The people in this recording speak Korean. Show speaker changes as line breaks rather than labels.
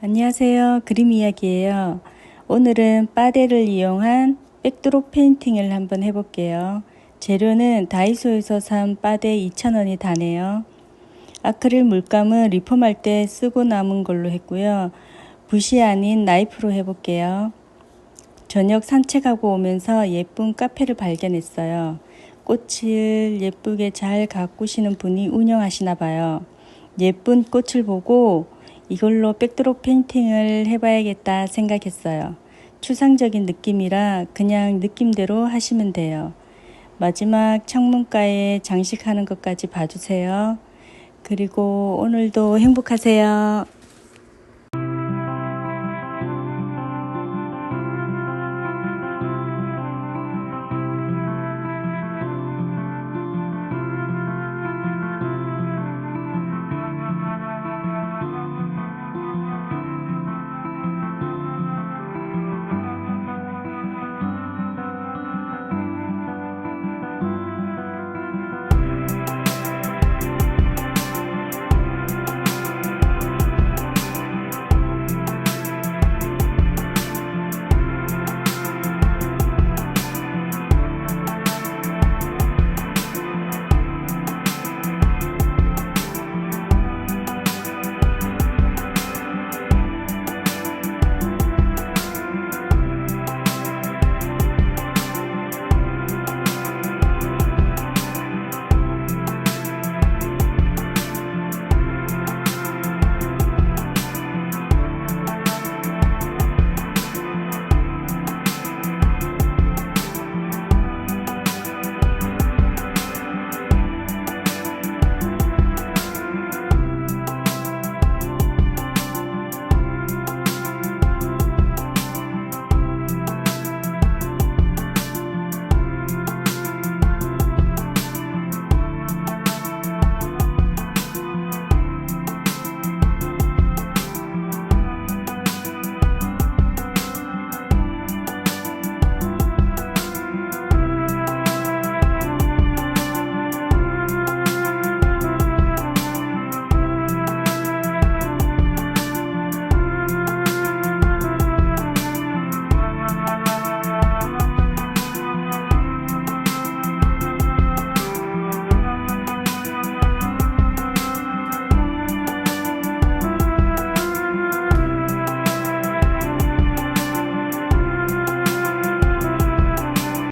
안녕하세요. 그림 이야기예요. 오늘은 빠데를 이용한 백드롭 페인팅을 한번 해볼게요. 재료는 다이소에서 산 빠데 2,000원이 다네요. 아크릴 물감은 리폼할 때 쓰고 남은 걸로 했고요. 붓이 아닌 나이프로 해볼게요. 저녁 산책하고 오면서 예쁜 카페를 발견했어요. 꽃을 예쁘게 잘 가꾸시는 분이 운영하시나 봐요. 예쁜 꽃을 보고 이걸로 백드롭 페인팅을 해봐야겠다 생각했어요. 추상적인 느낌이라 그냥 느낌대로 하시면 돼요. 마지막 창문가에 장식하는 것까지 봐주세요. 그리고 오늘도 행복하세요.